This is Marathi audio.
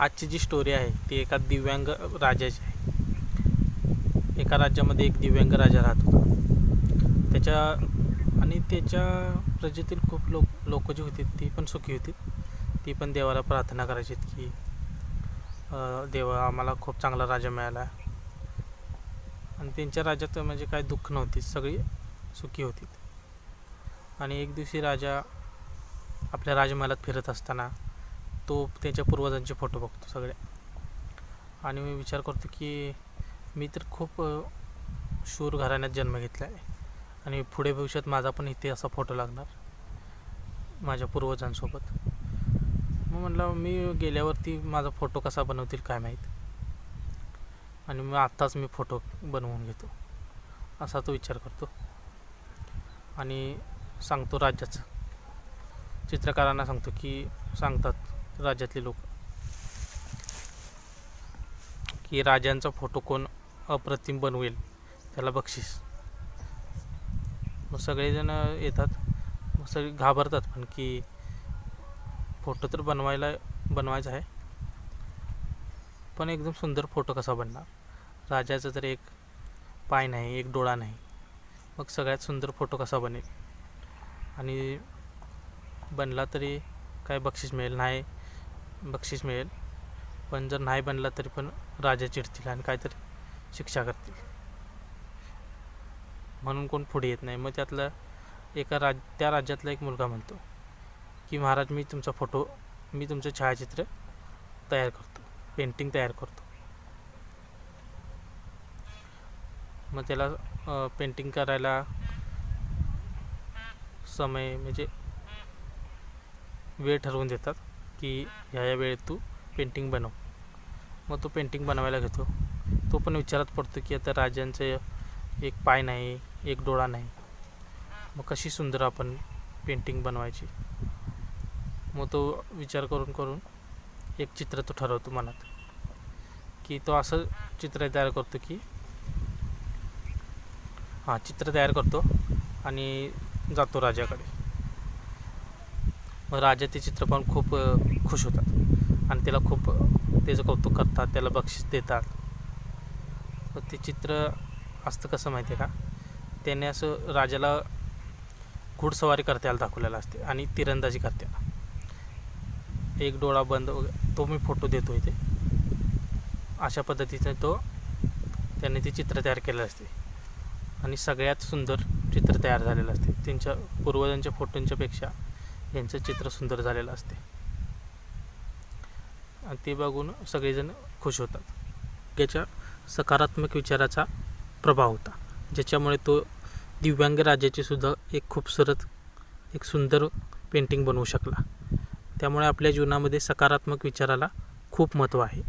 आजची जी स्टोरी आहे ती एका दिव्यांग राजाची आहे. एका राज्यामध्ये एक दिव्यांग राजा राहत. होता त्याच्या आणि त्याच्या प्रजेतील खूप लोक लोक जी होती ती पण सुखी होती. ती पण देवाला प्रार्थना करायची की देवा आम्हाला खूप चांगला राजा मिळाला. आणि त्यांच्या राज्यात म्हणजे काय दुःख नव्हती सगळी सुखी होती. आणि एक दिवशी राजा आपल्या राजमहालात फिरत असताना तो त्याच्या पूर्वजांचे फोटो बघतो सगळे. आणि मी विचार करतो की मी तर खूप शूर घराण्यात जन्म घेतला आहे आणि पुढे भविष्यात माझा पण इथे असा फोटो लागणार माझ्या पूर्वजांसोबत. मग म्हटलं मी गेल्यावरती माझा फोटो कसा बनवतील काय माहीत? आणि मग आत्ताच मी फोटो बनवून घेतो. असा तो विचार करतो. आणि सांगतो राज्याचं. चित्रकारांना सांगतो की सांगतात राज्यातले लोक. की राजांचा फोटो कोण अप्रतिम बनवेल त्याला बक्षीस. मग सगळेजण येतात मग सगळे घाबरतात पण की फोटो तर बनवायला बनवायचा आहे. पण एकदम सुंदर फोटो कसा बनणार? राजाचा तर एक पाय नाही एक डोळा नाही. मग सगळ्यात सुंदर फोटो कसा बनेल? आणि बनला तरी काय बक्षीस मिळेल? नाही बक्षीस मिळेल. पण जर नाही बनला तरी पण राजा चिडतील आणि काहीतरी शिक्षा करतील. म्हणून कोण पुढे येत नाही. मग त्यातला एका राज त्या राज्यातला एक मुलगा म्हणतो की महाराज मी तुमचा फोटो मी तुमचं छायाचित्र तयार करतो. पेंटिंग तयार करतो. मग त्याला पेंटिंग करायला समय म्हणजे वेळ ठरवून देतात. की ह्या या वेळेत तू पेंटिंग बनव. मग तो पेंटिंग बनवायला घेतो. तो पण विचारात पडतो की आता राजांचं एक पाय नाही एक डोळा नाही. मग कशी सुंदर आपण पेंटिंग बनवायची? मग तो विचार करून करून एक चित्र तो ठरवतो मनात. की तो असं चित्र तयार करतो की हां चित्र तयार करतो आणि जातो राजाकडे. मग राजा ते चित्र पाहून खूप खुश होतात. आणि त्याला खूप त्याचं कौतुक करतात त्याला बक्षीस देतात. मग ते चित्र असतं कसं माहिती आहे का? त्याने असं राजाला घुडसवारी करत्याला दाखवलेला असते आणि तिरंदाजी करत्याला एक डोळा बंद वगैरे तो मी फोटो देतो इथे. अशा पद्धतीचं तो त्याने ते चित्र तयार केलेलं असते. आणि सगळ्यात सुंदर चित्र तयार झालेलं असते. त्यांच्या पूर्वजांच्या फोटोंच्यापेक्षा यांचं चित्र सुंदर झालेलं असते. आणि ते बघून सगळेजण खुश होतात. त्याच्या सकारात्मक विचाराचा प्रभाव होता. ज्याच्यामुळे तो दिव्यांग राजाची सुद्धा एक खूपसुरत एक सुंदर पेंटिंग बनवू शकला. त्यामुळे आपल्या जीवनामध्ये सकारात्मक विचाराला खूप महत्त्व आहे.